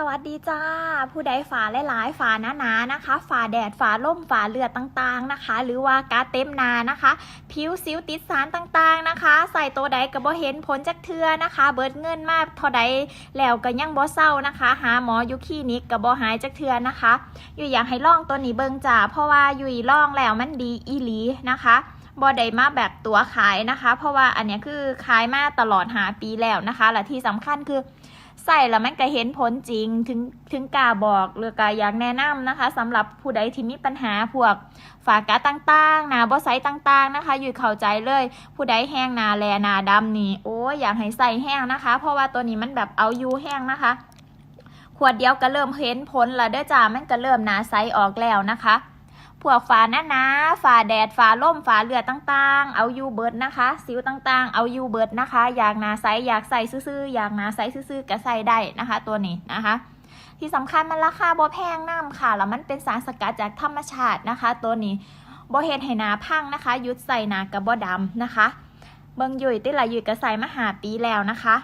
สวัสดีจ้า ผู้ใดฝาหลายๆฝาหนาๆนะคะฝาแดดฝาล่มฝาเลือดต่างๆนะคะ หรือว่ากาเต็มนานะคะ ผิวสิวติดสารต่างๆนะคะ ใส่ตัวใดก็บ่เห็นผลจากเทือนะคะ เบิดเงินมากเท่าใดแล้วก็ยังบ่เศร้านะคะ หาหมออยู่คลินิกก็บ่หายจากเทือนะคะ อยู่อยากให้ลองตัวนี้เบิ่งจ้าเพราะว่าอยู่ลองแล้วมันดีอีหลีนะคะบอได้มาแบบตัวขายนะคะ เพราะว่าอันนี้คือขายมาตลอดหาปีแล้วนะคะ และที่สำคัญคือ ใส่แล้วมันก็เห็นผลจริงถึงถึงกาบอกหรือกาอยากแนะนำนะคะสำหรับผู้ใดที่มีปัญหาพวกฝากาต่างๆหนาบอไซต์ต่างๆนะคะ อยู่เข้าใจเลย ผู้ใดแห้งหนาแลหนาดำนี่โอ้ยอยากให้ใส่แห้งนะคะ เพราะว่าตัวนี้มันแบบเอายูแห้งนะคะ ขวดเดียวก็เริ่มเห็นผลแล้วเด้อจ้ามันก็เริ่มหนาไซส์ออกแล้วนะคะ พวกฝาหน้าหนาฝาแดดฝาล่มฝาเลือต่างๆ เอายูเบิร์ดนะคะ สิวต่างๆ เอายูเบิร์ดนะคะ อยากหนาไซส์อยากใส่ซื่อๆอยากหนาไซส์ซื่อๆก็ใส่ได้นะคะ ตัวนี้นะคะ ที่สำคัญมันราคาบ่แพงน้ำค่ะ แล้วมันเป็นสารสกัดจากธรรมชาตินะคะ ตัวนี้บ่เฮ็ดให้นาพังนะคะ ยุดใส่หนากับบ่ดำนะคะเบิ่งยุ่ยติละยุ่ยก็ใส่มาหาปีแล้วนะคะ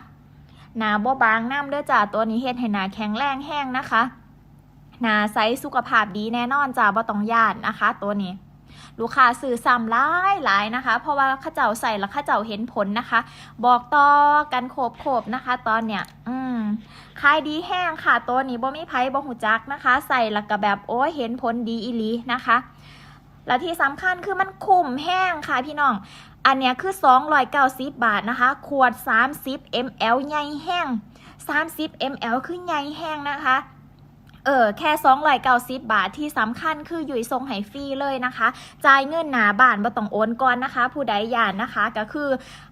หนาบ่บางน้ำเด้อจ้าตัวนี้เฮ็ดให้นาแข็งแรงแห้งนะคะ นาไซส์สุขภาพดีแน่นอนจ้าบ่ต้องย่านนะคะ ตัวนี้ ลูกค้าซื้อซ้ำหลายหลายนะคะ เพราะว่าข้าเจ้าใส่แล้วข้าเจ้าเห็นผลนะคะ บอกต่อกันโขบโขบๆนะคะ ตอนเนี้ย อืมขายดีแห้งค่ะ ตัวนี้บ่มีไผบ่หูจักนะคะ ใส่แล้วก็แบบโอ้เห็นผลดีอีลีนะคะและที่สำคัญคือมันคุ้มแห้งค่ะพี่น้อง อันเนี้ยคือ 290 บาทนะคะ ขวด 30 ml ใหญ่แห้ง 30 ml คือใหญ่แห้งนะคะ เออแค่290บาทที่สำคัญคืออยู่ทรงไห้ฟรีเลยนะคะจ่ายเงินหนาบ้านบ่ต้องโอนก่อนนะคะ ผู้ใดอยานนะคะ ก็คือ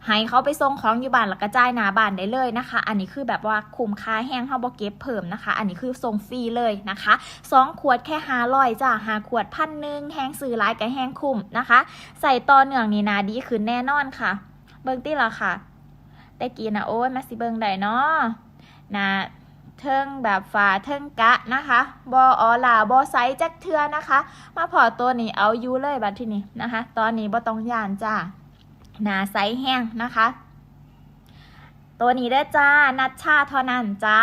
ให้เขาไปส่งของอยู่บ้านแล้วก็จ่ายหนาบ้านได้เลยนะคะ อันนี้คือแบบว่าคุ้มค่าแห้งเฮาบ่เก็บเพิ่มนะคะ อันนี้คือส่งฟรีเลยนะคะสองขวดแค่500จ้ะหาขวดพันหนึ่งแห้งซื้อหลายก็แห้งคุ้มนะคะ ใส่ต่อเนื่องนี่นาดีขึ้นแน่นอนค่ะ เบิ่งติละค่ะแต่กี้นะโอ้ยมาสิเบิ่งได้เนาะนะ เทิงแบบฝาเทิงกะนะคะบออลาบอไซจักเทือนะคะ มาพอตัวนี้เอายูเลยบัดที่นี้นะคะ ตอนนี้บอต้องยานจ้าหนาไซแห้งนะคะ ตัวนี้ได้อจ้านัดชาเท่านั้นจ้า